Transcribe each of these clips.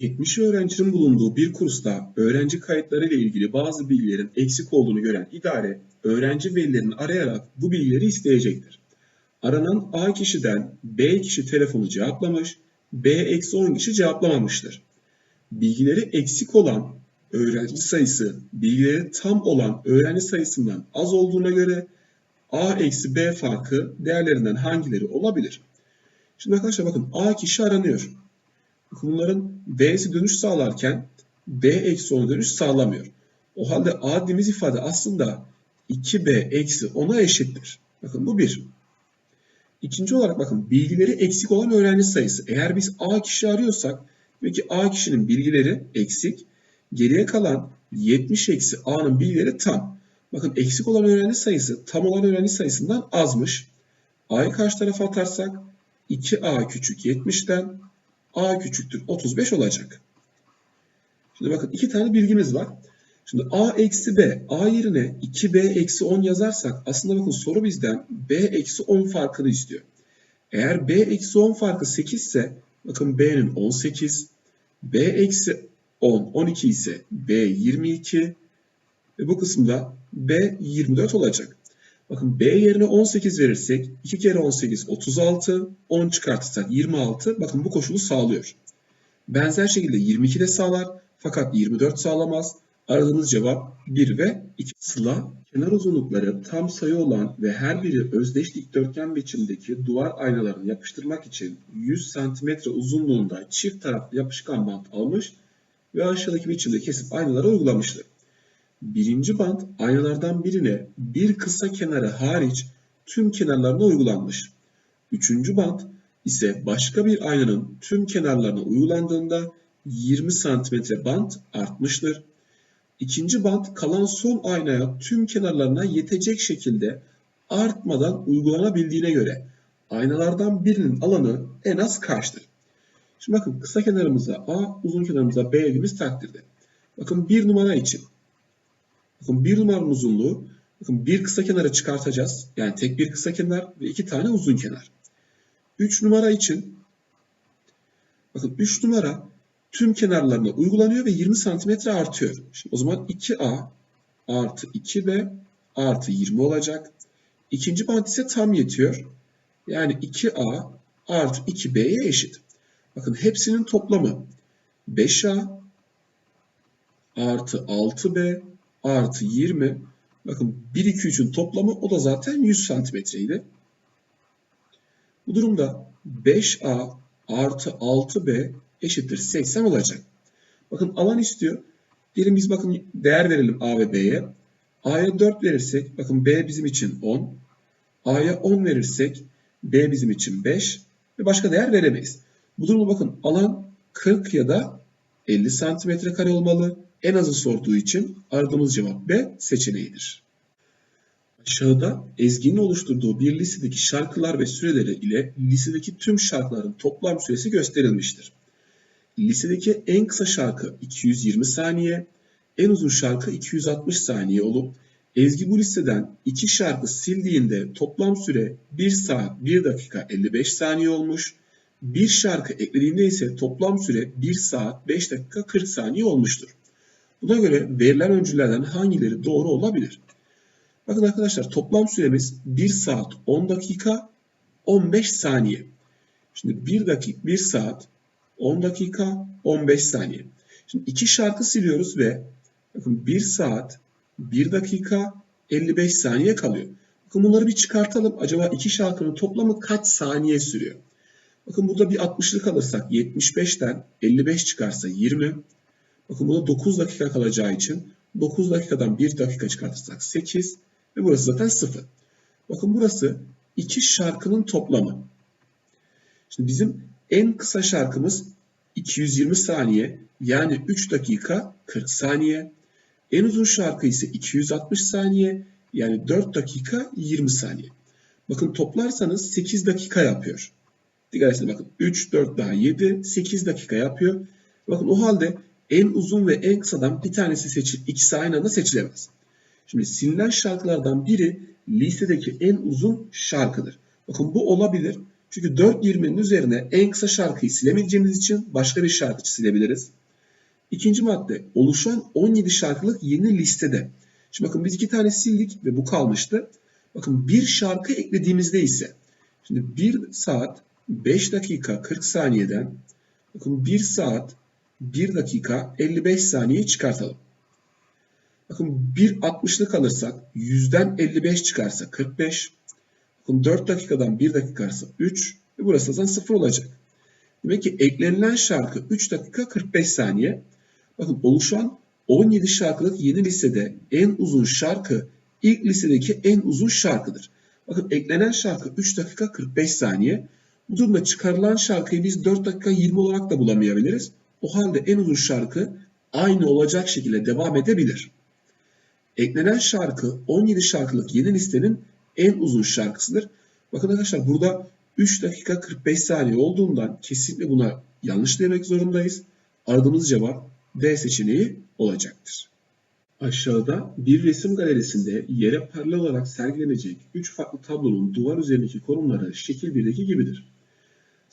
70 öğrencinin bulunduğu bir kursta öğrenci kayıtları ile ilgili bazı bilgilerin eksik olduğunu gören idare, öğrenci velilerini arayarak bu bilgileri isteyecektir. Aranan A kişiden B kişi telefonu cevaplamış, B-10 kişi cevaplamamıştır. Bilgileri eksik olan öğrenci sayısı, bilgileri tam olan öğrenci sayısından az olduğuna göre A eksi B farkı değerlerinden hangileri olabilir? Şimdi arkadaşlar bakın A kişi aranıyor. Bunların B'si dönüş sağlarken B eksi 10 dönüş sağlamıyor. O halde A dediğimiz ifade aslında 2B eksi 10'a eşittir. Bakın bu bir. İkinci olarak bakın bilgileri eksik olan öğrenci sayısı. Eğer biz A kişi arıyorsak ve ki A kişinin bilgileri eksik, geriye kalan 70 eksi A'nın bilgileri tam. Bakın eksik olan öğrenci sayısı tam olan öğrenci sayısından azmış. A'yı karşı tarafa atarsak 2A küçük 70'ten A küçüktür 35 olacak. Şimdi bakın iki tane bilgimiz var. Şimdi A eksi B, A yerine 2B eksi 10 yazarsak aslında bakın soru bizden B eksi 10 farkını istiyor. Eğer B eksi 10 farkı 8 ise bakın B'nin 18, B eksi 10, 12 ise B 22 ve bu kısımda B 24 olacak. Bakın B yerine 18 verirsek 2 kere 18 36, 10 çıkartırsak 26. Bakın bu koşulu sağlıyor. Benzer şekilde 22 de sağlar fakat 24 sağlamaz. Aradığımız cevap 1 ve 2. Sıla, kenar uzunlukları tam sayı olan ve her biri özdeş dikdörtgen biçimdeki duvar aynalarını yapıştırmak için 100 cm uzunluğunda çift taraflı yapışkan bant almış ve aşağıdaki biçimde kesip aynalara uygulamıştır. Birinci bant aynalardan birine bir kısa kenarı hariç tüm kenarlarına uygulanmış. Üçüncü bant ise başka bir aynanın tüm kenarlarına uygulandığında 20 cm bant artmıştır. İkinci bant kalan son aynaya tüm kenarlarına yetecek şekilde artmadan uygulanabildiğine göre aynalardan birinin alanı en az kaçtır? Şimdi bakın kısa kenarımıza A, uzun kenarımıza B dediğimiz takdirde. Bakın bir numara için. Bakın bir numaranın uzunluğu. Bakın bir kısa kenara çıkartacağız. Yani tek bir kısa kenar ve iki tane uzun kenar. 3 numara için. Bakın 3 numara tüm kenarlarına uygulanıyor ve 20 santimetre artıyor. Şimdi o zaman 2A artı 2B artı 20 olacak. İkinci bant ise tam yetiyor. Yani 2A artı 2B'ye eşit. Bakın hepsinin toplamı 5A artı 6B artı 20. Bakın 1, 2, 3'ün toplamı o da zaten 100 santimetreydi. Bu durumda 5A artı 6B eşittir 80 olacak. Bakın alan istiyor. Gelin biz bakın değer verelim A ve B'ye. A'ya 4 verirsek bakın B bizim için 10. A'ya 10 verirsek B bizim için 5 ve başka değer veremeyiz. Bu durumda bakın alan 40 ya da 50 santimetre kare olmalı. En azı sorduğu için aradığımız cevap B seçeneğidir. Aşağıda Ezgi'nin oluşturduğu bir listedeki şarkılar ve süreleri ile listedeki tüm şarkıların toplam süresi gösterilmiştir. Listedeki en kısa şarkı 220 saniye, en uzun şarkı 260 saniye olup Ezgi bu listeden iki şarkı sildiğinde toplam süre 1 saat 1 dakika 55 saniye olmuş. Bir şarkı eklediğinde ise toplam süre 1 saat 5 dakika 40 saniye olmuştur. Buna göre verilen öncülerden hangileri doğru olabilir? Bakın arkadaşlar toplam süremiz 1 saat 10 dakika 15 saniye. Şimdi 1 dakika 1 saat 10 dakika 15 saniye. Şimdi iki şarkı siliyoruz ve bakın 1 saat 1 dakika 55 saniye kalıyor. Bakın bunları bir çıkartalım. Acaba iki şarkının toplamı kaç saniye sürüyor? Bakın burada bir 60'lık alırsak 75'ten 55 çıkarsa 20. Bakın burada 9 dakika kalacağı için 9 dakikadan 1 dakika çıkartırsak 8 ve burası zaten 0. Bakın burası iki şarkının toplamı. Şimdi bizim en kısa şarkımız 220 saniye yani 3 dakika 40 saniye. En uzun şarkı ise 260 saniye yani 4 dakika 20 saniye. Bakın toplarsanız 8 dakika yapıyor. Dikkat edin bakın 3, 4 daha 7, 8 dakika yapıyor. Bakın o halde en uzun ve en kısadan bir tanesi seçil, ikisi aynı anda seçilemez. Şimdi silinen şarkılardan biri listedeki en uzun şarkıdır. Bakın bu olabilir. Çünkü 4.20'nin üzerine en kısa şarkıyı silemeyeceğimiz için başka bir şarkı silebiliriz. İkinci madde oluşan 17 şarkılık yeni listede. Şimdi bakın biz iki tane sildik ve bu kalmıştı. Bakın bir şarkı eklediğimizde ise şimdi 1 saat 5 dakika 40 saniyeden bakın 1 saat 1 dakika 55 saniye çıkartalım. Bakın 1.60'lık alırsak 100'den 55 çıkarsa 45. Bakın 4 dakikadan 1 dakika arası 3 ve burası zaten 0 olacak. Demek ki eklenilen şarkı 3 dakika 45 saniye. Bakın oluşan 17 şarkılık yeni listede en uzun şarkı ilk listedeki en uzun şarkıdır. Bakın eklenen şarkı 3 dakika 45 saniye. Bu durumda çıkarılan şarkıyı biz 4 dakika 20 olarak da bulamayabiliriz. O halde en uzun şarkı aynı olacak şekilde devam edebilir. Eklenen şarkı 17 şarkılık yeni listenin en uzun şarkısıdır. Bakın arkadaşlar burada 3 dakika 45 saniye olduğundan kesinlikle buna yanlış demek zorundayız. Aradığımız cevap D seçeneği olacaktır. Aşağıda bir resim galerisinde yere paralel olarak sergilenecek 3 farklı tablonun duvar üzerindeki konumları şekil 1'deki gibidir.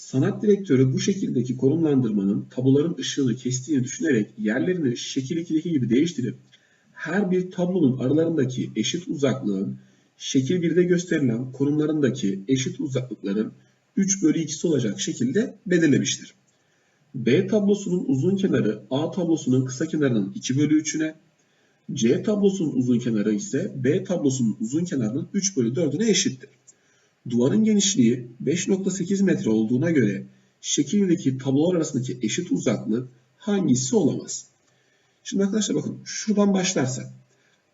Sanat direktörü bu şekildeki konumlandırmanın tabloların ışığını kestiğini düşünerek yerlerini şekil 2'deki gibi değiştirip her bir tablonun aralarındaki eşit uzaklığın şekil 1'de gösterilen konumlarındaki eşit uzaklıkların 3 bölü 2'si olacak şekilde belirlemiştir. B tablosunun uzun kenarı A tablosunun kısa kenarının 2 bölü 3'üne, C tablosunun uzun kenarı ise B tablosunun uzun kenarının 3 bölü 4'üne eşittir. Duvarın genişliği 5.8 metre olduğuna göre şekildeki tablolar arasındaki eşit uzaklık hangisi olamaz? Şimdi arkadaşlar bakın şuradan başlarsak.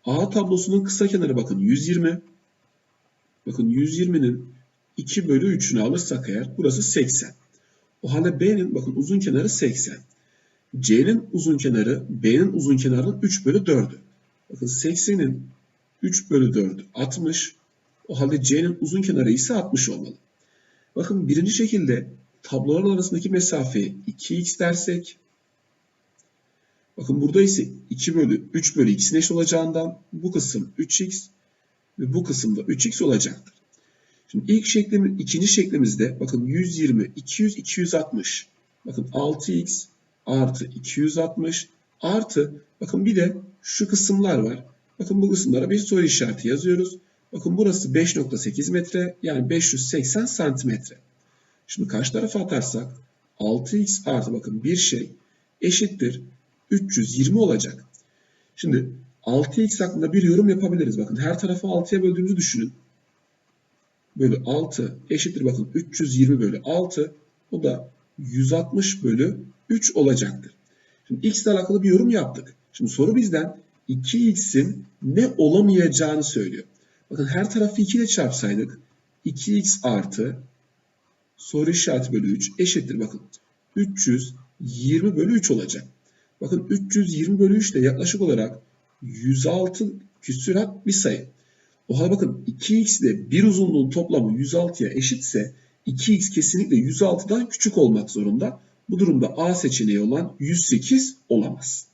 A tablosunun kısa kenarı bakın 120. Bakın 120'nin 2 bölü 3'ünü alırsak eğer burası 80. O halde B'nin bakın uzun kenarı 80. C'nin uzun kenarı B'nin uzun kenarının 3 bölü 4'ü. Bakın 80'in 3 bölü 4'ü 60. O halde C'nin uzun kenarı ise 60 olmalı. Bakın birinci şekilde tablolar arasındaki mesafeye 2x dersek bakın burada ise 2 bölü 3 bölü x'in eşit olacağından bu kısım 3x ve bu kısımda 3x olacaktır. Şimdi ilk şeklimin ikinci şeklimizde bakın 120, 200, 260. Bakın 6x artı 260 artı bakın bir de şu kısımlar var. Bakın bu kısımlara bir soru işareti yazıyoruz. Bakın burası 5.8 metre yani 580 santimetre. Şimdi karşı tarafa atarsak 6x artı bakın bir şey eşittir 320 olacak. Şimdi 6x hakkında bir yorum yapabiliriz. Bakın her tarafı 6'ya böldüğümüzü düşünün. Bölü 6 eşittir bakın 320 bölü 6. O da 160 bölü 3 olacaktır. Şimdi x ile alakalı bir yorum yaptık. Şimdi soru bizden 2x'in ne olamayacağını söylüyor. Bakın her tarafı 2 ile çarpsaydık 2x artı soru işareti bölü 3 eşittir. Bakın 320 bölü 3 olacak. Bakın 320 bölü 3 de yaklaşık olarak 106 küsurat bir sayı. O halde bakın 2x ile bir uzunluğun toplamı 106'ya eşitse 2x kesinlikle 106'dan küçük olmak zorunda. Bu durumda A seçeneği olan 108 olamaz.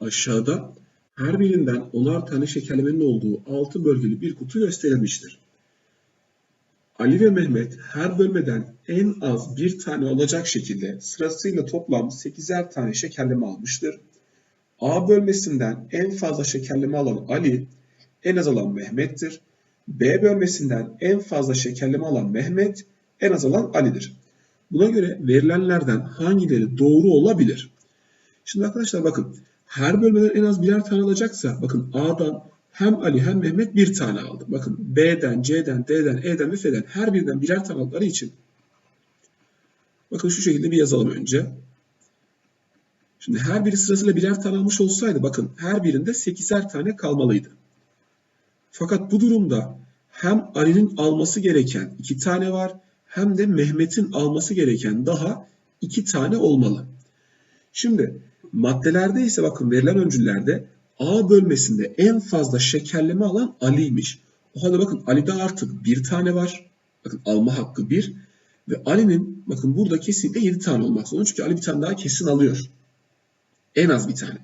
Aşağıda her birinden 10'ar tane şekerlemenin olduğu 6 bölgeli bir kutu gösterilmiştir. Ali ve Mehmet her bölmeden en az bir tane olacak şekilde sırasıyla toplam 8'er tane şekerleme almıştır. A bölmesinden en fazla şekerleme alan Ali, en az alan Mehmet'tir. B bölmesinden en fazla şekerleme alan Mehmet, en az alan Ali'dir. Buna göre verilenlerden hangileri doğru olabilir? Şimdi arkadaşlar bakın her bölmeden en az birer tane alacaksa bakın A'dan hem Ali hem Mehmet bir tane aldı. Bakın B'den, C'den, D'den, E'den ve F'den her birinden birer tane aldıkları için bakın şu şekilde bir yazalım önce. Şimdi her biri sırasıyla birer tane almış olsaydı bakın her birinde 8'er tane kalmalıydı. Fakat bu durumda hem Ali'nin alması gereken 2 tane var hem de Mehmet'in alması gereken daha 2 tane olmalı. Şimdi maddelerde ise bakın verilen öncüllerde A bölmesinde en fazla şekerleme alan Ali'ymiş. O halde bakın Ali'de artık bir tane var. Bakın alma hakkı bir. Ve Ali'nin bakın burada kesinlikle 7 tane olmak zorunda. Çünkü Ali bir tane daha kesin alıyor. En az bir tane.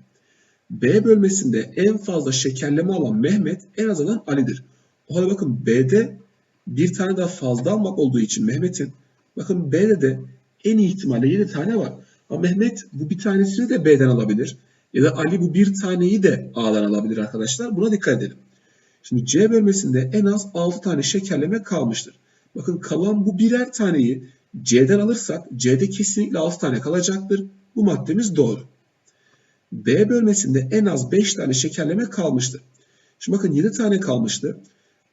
B bölmesinde en fazla şekerleme alan Mehmet en az alan Ali'dir. O halde bakın B'de bir tane daha fazla almak olduğu için Mehmet'in bakın B'de de en ihtimalle 7 tane var. Ama Mehmet bu bir tanesini de B'den alabilir. Ya da Ali bu bir taneyi de A'dan alabilir arkadaşlar. Buna dikkat edelim. Şimdi C bölmesinde en az 6 tane şekerleme kalmıştır. Bakın kalan bu birer taneyi C'den alırsak C'de kesinlikle 6 tane kalacaktır. Bu maddemiz doğru. B bölmesinde en az 5 tane şekerleme kalmıştır. Şimdi bakın 7 tane kalmıştı.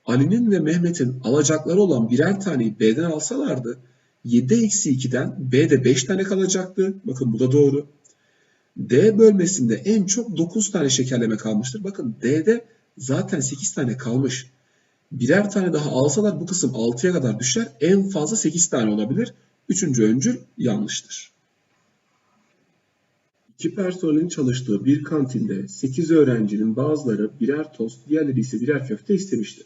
Ali'nin ve Mehmet'in alacakları olan birer taneyi B'den alsalardı 7 eksi 2'den B'de 5 tane kalacaktı. Bakın bu da doğru. D bölmesinde en çok 9 tane şekerleme kalmıştır. Bakın D'de zaten 8 tane kalmış. Birer tane daha alsalar bu kısım 6'ya kadar düşer. En fazla 8 tane olabilir. Üçüncü öncül yanlıştır. İki personelin çalıştığı bir kantinde 8 öğrencinin bazıları birer tost, diğerleri ise birer köfte istemiştir.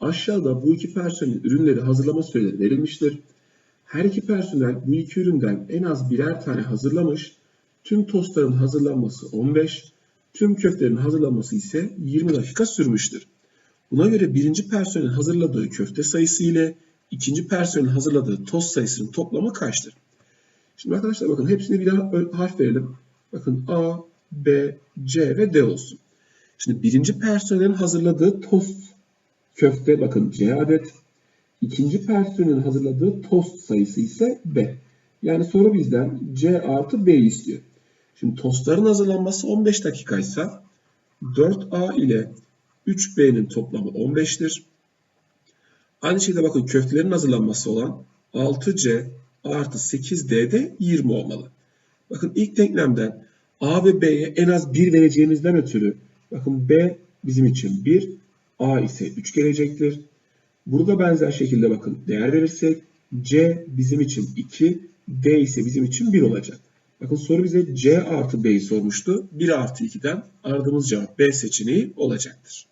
Aşağıda bu iki personelin ürünleri hazırlama süreleri verilmiştir. Her iki personel bu iki üründen en az birer tane hazırlamış. Tüm tostların hazırlanması 15, tüm köftelerin hazırlanması ise 20 dakika sürmüştür. Buna göre birinci personelin hazırladığı köfte sayısı ile ikinci personelin hazırladığı tost sayısının toplamı kaçtır? Şimdi arkadaşlar bakın hepsini bir daha harf verelim. Bakın A, B, C ve D olsun. Şimdi birinci personelin hazırladığı tost köfte bakın C adet. İkinci personelin hazırladığı tost sayısı ise B. Yani soru bizden C artı B istiyor. Şimdi tostların hazırlanması 15 dakikaysa 4A ile 3B'nin toplamı 15'tir. Aynı şekilde bakın köftelerin hazırlanması olan 6C artı 8D de 20 olmalı. Bakın ilk denklemden A ve B'ye en az 1 vereceğimizden ötürü bakın B bizim için 1, A ise 3 gelecektir. Burada benzer şekilde bakın değer verirsek C bizim için 2, D ise bizim için 1 olacak. Bakın soru bize C artı B'yi sormuştu. 1 artı 2'den aradığımız cevap B seçeneği olacaktır.